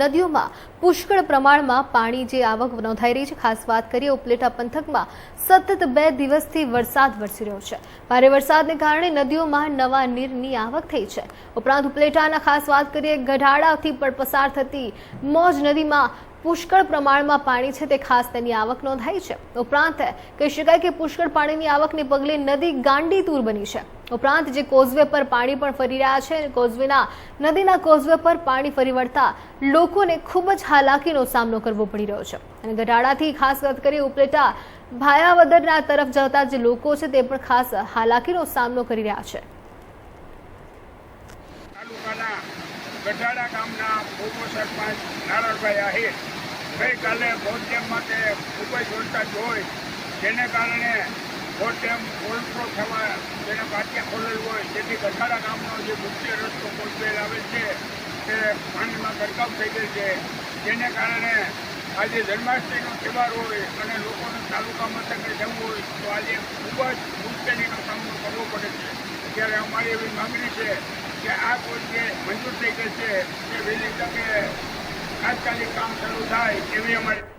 નદીઓમાં પુષ્કળ પ્રમાણમાં પાણી જે આવક નોંધાઈ રહી છે, ખાસ વાત કરીએ ઉપલેટા પંથકમાં, સતત બે દિવસથી વરસાદ વરસી રહ્યો છે. ભારે વરસાદને કારણે નદીઓમાં નવા નીરની આવક થઈ છે. ઉપરાંત ઉપલેટાના ખાસ વાત કરીએ ગઢાડાથી પણ પસાર થતી મોજ નદીમાં પુષ્કળ પ્રમાણમાં પાણી છે, તે ખાસ તેની આવક નોંધાઈ છે. ઉપરાંત કહી શકાય કે પુષ્કળ પાણીની આવકને પગલે નદી ગાંડી તૂર બની છે. ઉપરાંત જે કોઝવે પર પાણી પણ ફરી રહ્યા છે કોઝવેના નદીના કોઝવે પર પાણી ફરી વળતા લોકોને ખૂબ જ હાલાકીનો સામનો કરવો પડી રહ્યો છે. અને ગઢાડાથી ખાસ વાત કરીએ, ઉપલેટા ભાયાવદરના તરફ જતા જે લોકો છે તે પણ ખાસ હાલાકીનો સામનો કરી રહ્યા છે. ગઢાડા ગામના પૂર્વ સરપંચ નારાયણભાઈ આહિર ગઈકાલે બોટ ડેમ માટે ખૂબ જ વરસાદ હોય જેને કારણે બોટ ડેમ ઓવરફ્લો થવા જેને પાટિયા ખોલેલ હોય, જેથી ગઢાડા ગામનો જે મુખ્ય રસ્તો કોલબેલ આવે છે, તે પાણીમાં ગરકાવ થઈ ગઈ છે. જેને કારણે આજે જન્માષ્ટમીનો તહેવાર હોય અને લોકોને તાલુકા મથકે જવું હોય, તો આજે ખૂબ જ મુશ્કેલીનો સામનો કરવો પડે છે. ત્યારે અમારી એવી માગણી છે કે આ કોઈ જે મંજૂર થઈ ગઈ છે તે વહેલી તકે તાત્કાલિક કામ શરૂ થાય એવી અમારી